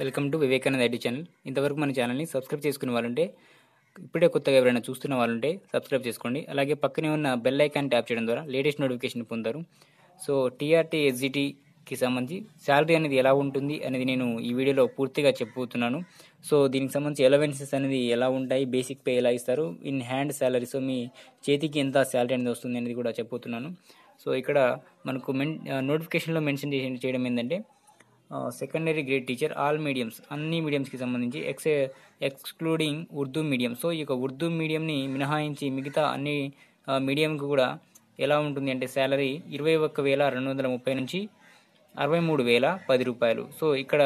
Welcome to Vivekananda IT channel. ఇంతవరకు మన ఛానల్ని సబ్స్క్రైబ్ చేసుకునే వాళ్ళుంటే ఇప్పుడే కొత్తగా ఎవరైనా చూస్తున్న వాళ్ళుంటే సబ్స్క్రైబ్ చేసుకోండి. అలాగే పక్కనే ఉన్న బెల్ ఐకాన్ ట్యాప్ చేయడం ద్వారా లేటెస్ట్ నోటిఫికేషన్ పొందారు సో టీఆర్టీ ఎస్జిటీకి సంబంధించి శాలరీ అనేది ఎలా ఉంటుంది అనేది నేను ఈ వీడియోలో పూర్తిగా చెప్పబోతున్నాను. సో దీనికి సంబంధించి ఎలవెన్సెస్ అనేది ఎలా ఉంటాయి బేసిక్ పే ఎలా ఇస్తారు ఇన్ హ్యాండ్ శాలరీ సో మీ చేతికి ఎంత శాలరీ అనేది వస్తుంది అనేది కూడా చెప్పబోతున్నాను. సో ఇక్కడ మనకు మెన్ నోటిఫికేషన్లో మెన్షన్ చేసి చేయడం ఏంటంటే secondary grade teacher all mediums అన్ని మీడియంస్కి సంబంధించి ex excluding Urdu medium so ఈ యొక్క ఉర్దూ మీడియంని మినహాయించి మిగతా అన్ని మీడియంకి కూడా ఎలా ఉంటుంది అంటే శాలరీ ఇరవై ఒక్క వేల రెండు వందల ముప్పై నుంచి అరవై మూడు వేల పది రూపాయలు. సో ఇక్కడ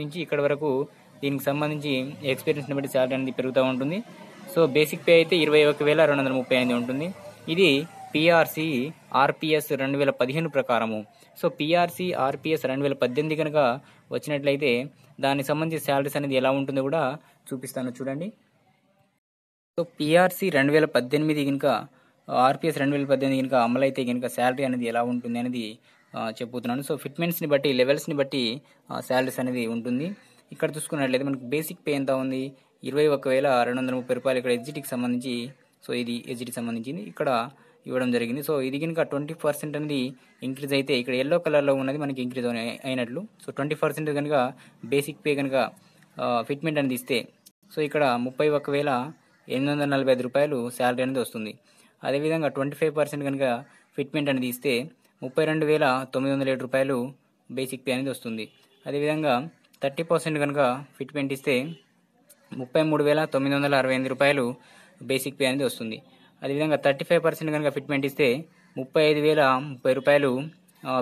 నుంచి ఇక్కడ వరకు దీనికి సంబంధించి ఎక్స్పీరియన్స్ని బట్టి శాలరీ అనేది పెరుగుతూ ఉంటుంది. సో బేసిక్ పే అయితే ఇరవై ఒక వేల రెండు వందల ముప్పై ఎనిమిది ఉంటుంది. ఇది పిఆర్సి ఆర్పిఎస్ రెండు వేల పదిహేను ప్రకారము. సో పీఆర్సీ ఆర్పిఎస్ రెండు వేల పద్దెనిమిది కనుక వచ్చినట్లయితే దానికి సంబంధించి శాలరీస్ అనేది ఎలా ఉంటుందో కూడా చూపిస్తాను. చూడండి. సో పీఆర్సీ రెండు వేల పద్దెనిమిది కనుక ఆర్పిఎస్ రెండు వేల పద్దెనిమిది కనుక అమలైతే కనుక శాలరీ అనేది ఎలా ఉంటుంది అనేది చెబుతున్నాను సో ఫిట్మెంట్స్ని బట్టి లెవెల్స్ని బట్టి శాలరీస్ అనేది ఉంటుంది. ఇక్కడ చూసుకున్నట్లయితే మనకు బేసిక్ పే ఎంత ఉంది? ఇరవై ఒక వేల రెండు వందల ముప్పై రూపాయలు ఇక్కడ ఎగ్జిట్కి సంబంధించి సో ఇది ఎగ్జిట్కి సంబంధించింది. ఇక్కడ ఇవ్వడం జరిగింది. సో ఇది కనుక ట్వంటీ పర్సెంట్ అనేది ఇంక్రీజ్ అయితే ఇక్కడ ఎల్లో కలర్లో ఉన్నది మనకి ఇంక్రీజ్ అయినట్లు. సో ట్వంటీ పర్సెంట్ కనుక బేసిక్ పే కనుక ఫిట్మెంట్ అనేది ఇస్తే సో ఇక్కడ ముప్పై ఒక్క వేల ఎనిమిది వందల నలభై ఐదు రూపాయలు శాలరీ అనేది వస్తుంది. అదేవిధంగా ట్వంటీ ఫైవ్ పర్సెంట్ కనుక ఫిట్మెంట్ అనేది ఇస్తే ముప్పై రెండు వేల తొమ్మిది వందల ఏడు రూపాయలు బేసిక్ పే అనేది వస్తుంది. అదేవిధంగా థర్టీ పర్సెంట్ కనుక ఫిట్మెంట్ ఇస్తే ముప్పై మూడు వేల తొమ్మిది వందల అరవై ఎనిమిది రూపాయలు బేసిక్ పే అనేది వస్తుంది. అదేవిధంగా థర్టీ ఫైవ్ పర్సెంట్ కనుక ఫిట్మెంట్ ఇస్తే ముప్పై ఐదు వేల ముప్పై రూపాయలు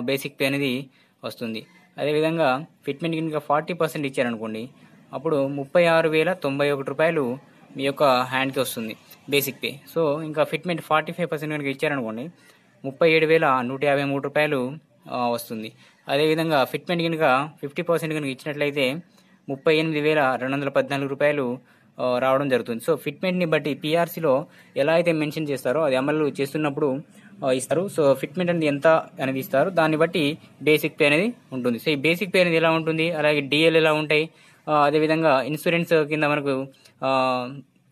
బేసిక్ పే అనేది వస్తుంది. అదేవిధంగా ఫిట్మెంట్ కనుక ఫార్టీ పర్సెంట్ ఇచ్చారనుకోండి అప్పుడు ముప్పై ఆరు వేల తొంభై ఒకటి రూపాయలు మీ యొక్క హ్యాండ్కి వస్తుంది బేసిక్ పే. సో ఇంకా ఫిట్మెంట్ ఫార్టీ ఫైవ్ పర్సెంట్ కనుక ఇచ్చారనుకోండి ముప్పై ఏడు వేల నూట యాభై మూడు రూపాయలు వస్తుంది. అదేవిధంగా ఫిట్మెంట్ కనుక ఫిఫ్టీ పర్సెంట్ కనుక ఇచ్చినట్లయితే ముప్పై ఎనిమిది వేల రెండు వందల పద్నాలుగు రూపాయలు రావడం జరుగుతుంది. సో ఫిట్మెంట్ని బట్టి పిఆర్సీలో ఎలా అయితే మెన్షన్ చేస్తారో అది అమలు చేస్తున్నప్పుడు ఇస్తారు. సో ఫిట్మెంట్ అనేది ఎంత అనేది ఇస్తారు. దాన్ని బట్టి బేసిక్ పే అనేది ఉంటుంది. సో ఈ బేసిక్ పే అనేది ఎలా ఉంటుంది? అలాగే డిఎల్ ఎలా ఉంటాయి? అదేవిధంగా ఇన్సూరెన్స్ కింద మనకు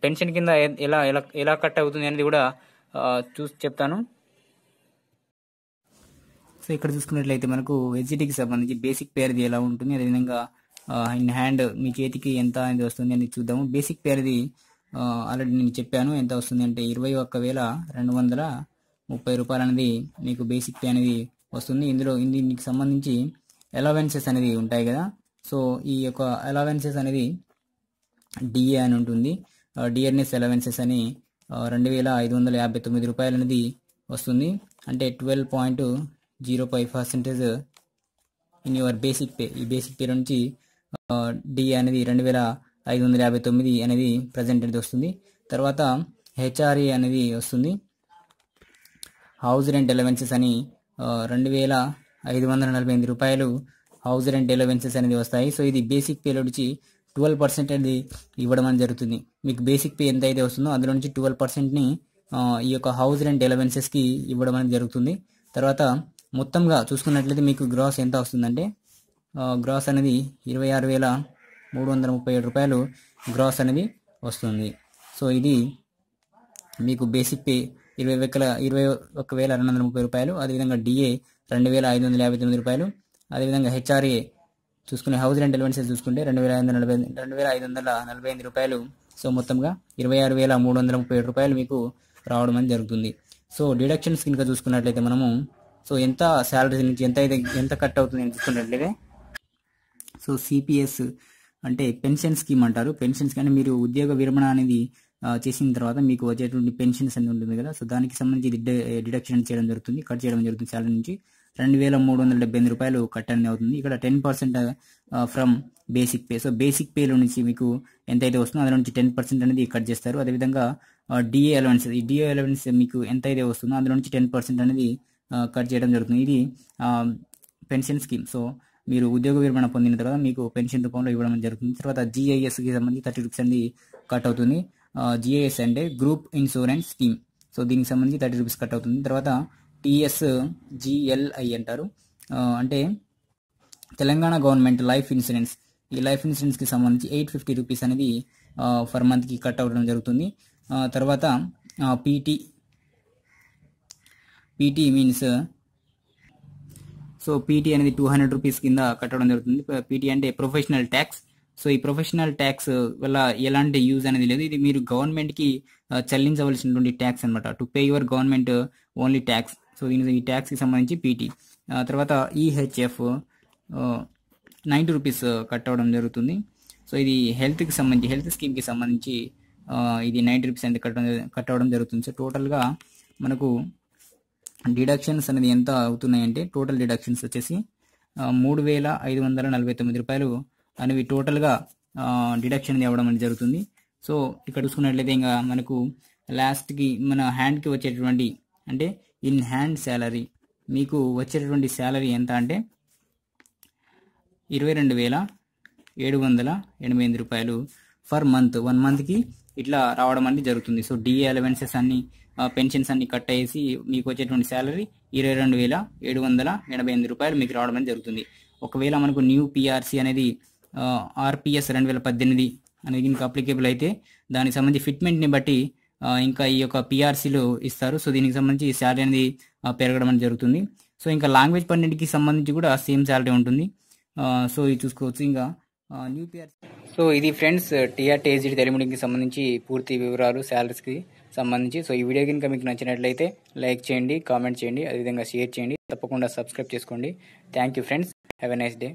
పెన్షన్ కింద ఎలా ఎలా ఎలా కట్ అవుతుంది అనేది కూడా చూసి చెప్తాను. సో ఇక్కడ చూసుకున్నట్లయితే మనకు హెచ్డికి సంబంధించి బేసిక్ పే అనేది ఎలా ఉంటుంది? అదేవిధంగా ఇన్ హ్యాండ్ మీ చేతికి ఎంత అనేది వస్తుంది అని చూద్దాము. బేసిక్ పే అనేది ఆల్రెడీ నేను చెప్పాను ఎంత వస్తుంది అంటే ఇరవై ఒక్క వేల రెండు వందల ముప్పై రూపాయలు అనేది మీకు బేసిక్ పే అనేది వస్తుంది. ఇందులో దీనికి సంబంధించి అలవెన్సెస్ అనేది ఉంటాయి కదా. సో ఈ యొక్క అలవెన్సెస్ అనేది డిఏ అని ఉంటుంది. డిఆర్ఎన్ఎస్ అలవెన్సెస్ అని రెండు వేల ఐదు వందల యాభై తొమ్మిది రూపాయలు అనేది వస్తుంది. అంటే twelve point zero five percentage in your basic pay. ఈ బేసిక్ పే నుంచి డి అనేది రెండు వేల ఐదు వందల యాభై తొమ్మిది అనేది ప్రజెంట్ అనేది వస్తుంది. తర్వాత హెచ్ఆర్ఏ అనేది వస్తుంది. హౌస్ రెంట్ ఎలవెన్సెస్ అని రెండు వేల ఐదు వందల నలభై ఎనిమిది రూపాయలు హౌస్ రెంట్ ఎలవెన్సెస్ అనేది వస్తాయి. సో ఇది బేసిక్ పేలో నుంచి ట్వెల్వ్ పర్సెంట్ అనేది ఇవ్వడం అనేది జరుగుతుంది. మీకు బేసిక్ పే ఎంత అయితే వస్తుందో అందులో నుంచి ట్వెల్వ్ పర్సెంట్ని ఈ యొక్క హౌస్ రెంట్ ఎలవెన్సెస్కి ఇవ్వడం అనేది జరుగుతుంది. తర్వాత మొత్తంగా చూసుకున్నట్లయితే మీకు గ్రాస్ ఎంత వస్తుందంటే గ్రాస్ అనేది ఇరవై ఆరు వేల మూడు వందల ముప్పై ఏడు రూపాయలు గ్రాస్ అనేది వస్తుంది. సో ఇది మీకు బేసిక్ పే ఇరవై ఒక్క ఇరవై ఒక్క వేల రెండు వందల ముప్పై రూపాయలు అదేవిధంగా డిఏ రెండు వేల ఐదు వందల యాభై తొమ్మిది రూపాయలు అదేవిధంగా హెచ్ఆర్ఏ చూసుకునే హౌస్ రెంట్ ఎలిమెంట్స్ చూసుకుంటే రెండు వేల ఐదు వందల నలభై రెండు వేల ఐదు వందల నలభై ఎనిమిది రూపాయలు. సో మొత్తంగా ఇరవై ఆరు వేల మూడు వందల ముప్పై ఏడు రూపాయలు మీకు రావడం అనేది జరుగుతుంది. సో డిడక్షన్స్ కనుక చూసుకున్నట్లయితే మనము సో ఎంత శాలరీ నుంచి ఎంత అయితే ఎంత కట్ అవుతుంది అని చూసుకున్నట్లయితే సో సిపిఎస్ అంటే పెన్షన్ స్కీమ్ అంటారు. పెన్షన్ కానీ మీరు ఉద్యోగ విరమణ అనేది చేసిన తర్వాత మీకు వచ్చేటువంటి పెన్షన్స్ అనేది ఉంటుంది కదా. సో దానికి సంబంధించి డిడక్షన్ చేయడం జరుగుతుంది. కట్ చేయడం జరుగుతుంది శాలరీ నుంచి. రెండు వేల మూడు వందల డెబ్బై ఎనిమిది రూపాయలు కట్ అనేది అవుతుంది. ఇక్కడ ten percent from basic pay so basic పేలో నుంచి మీకు ఎంత అయితే వస్తుందో అందులో నుంచి టెన్ పర్సెంట్ అనేది కట్ చేస్తారు. అదేవిధంగా డిఏ అలవెన్స్ ఈ డిఏ అలవెన్స్ మీకు ఎంత అయితే వస్తుందో అందులో నుంచి టెన్ పర్సెంట్ అనేది కట్ చేయడం జరుగుతుంది. ఇది పెన్షన్ స్కీమ్. సో మీరు ఉద్యోగ విరమణ పొందిన తర్వాత మీకు పెన్షన్ రూపంలో ఇవ్వడం జరుగుతుంది. తర్వాత జిఐఎస్కి సంబంధించి థర్టీ రూపీస్ అనేది కట్ అవుతుంది. జిఐఎస్ అంటే గ్రూప్ ఇన్సూరెన్స్ స్కీమ్ సో దీనికి సంబంధించి థర్టీ రూపీస్ కట్ అవుతుంది. తర్వాత టిఎస్ జిఎల్ఐ అంటారు. అంటే తెలంగాణ గవర్నమెంట్ లైఫ్ ఇన్సూరెన్స్. ఈ లైఫ్ ఇన్సూరెన్స్కి సంబంధించి ఎయిట్ ఫిఫ్టీ రూపీస్ అనేది ఫర్ మంత్కి కట్ అవ్వడం జరుగుతుంది. తర్వాత PT PT means so PT అనేది టూ హండ్రెడ్ రూపీస్ కింద కట్టడం జరుగుతుంది. పీటీ అంటే ప్రొఫెషనల్ ట్యాక్స్ సో ఈ ప్రొఫెషనల్ ట్యాక్స్ వల్ల ఎలాంటి యూజ్ అనేది లేదు. ఇది మీరు గవర్నమెంట్కి చెల్లించవలసినటువంటి ట్యాక్స్ అనమాట to pay your government only tax so దీని ఈ ట్యాక్స్కి సంబంధించి పీటీ తర్వాత ఈహెచ్ఎఫ్ నైంటీ రూపీస్ కట్ అవ్వడం జరుగుతుంది. సో ఇది హెల్త్కి సంబంధించి హెల్త్ స్కీమ్కి సంబంధించి ఇది నైంటీ రూపీస్ అనేది కట్టడం కట్ అవ్వడం జరుగుతుంది. సో టోటల్గా మనకు డిడక్షన్స్ అనేది ఎంత అవుతున్నాయంటే టోటల్ డిడక్షన్స్ వచ్చేసి మూడు వేల ఐదు వందల నలభై తొమ్మిది రూపాయలు అనేవి టోటల్గా డిడక్షన్ అనేది అవ్వడం అనేది జరుగుతుంది. సో ఇక్కడ చూసుకున్నట్లయితే ఇంకా మనకు లాస్ట్కి మన హ్యాండ్కి వచ్చేటటువంటి అంటే ఇన్ హ్యాండ్ శాలరీ మీకు వచ్చేటటువంటి శాలరీ ఎంత అంటే ఇరవై రెండు వేల ఏడు వందల ఎనభై ఎనిమిది రూపాయలు ఫర్ మంత్ వన్ మంత్కి ఇట్లా రావడం అనేది జరుగుతుంది. సో డిఏ అలవెన్సెస్ అన్ని పెన్షన్స్ అన్ని కట్ అయ్యేసి మీకు వచ్చేటువంటి శాలరీ ఇరవై రెండు వేల ఏడు వందల ఎనభై ఎనిమిది రూపాయలు మీకు రావడం అనేది జరుగుతుంది. ఒకవేళ మనకు న్యూ పిఆర్సీ అనేది ఆర్పిఎస్ రెండు వేల పద్దెనిమిది అనేది ఇంకా అప్లికేబుల్ అయితే దానికి సంబంధించి ఫిట్మెంట్ని బట్టి ఇంకా ఈ యొక్క పిఆర్సీలు ఇస్తారు. సో దీనికి సంబంధించి శాలరీ అనేది పెరగడం అనేది జరుగుతుంది. సో ఇంకా లాంగ్వేజ్ పన్నెండుకి సంబంధించి కూడా సేమ్ శాలరీ ఉంటుంది. సో ఇది చూసుకోవచ్చు. ఇంకా న్యూ పిఆర్సీ సో ఇది ఫ్రెండ్స్ టీఆర్ టేజీ సంబంధించి పూర్తి వివరాలు శాలరీస్కి సంబంధించి. సో ఈ వీడియో కనుక మీకు నచ్చినట్లయితే లైక్ చేయండి కామెంట్ చేయండి అదేవిధంగా షేర్ చేయండి తప్పకుండా సబ్స్క్రైబ్ చేసుకోండి. Thank you friends. Have a nice day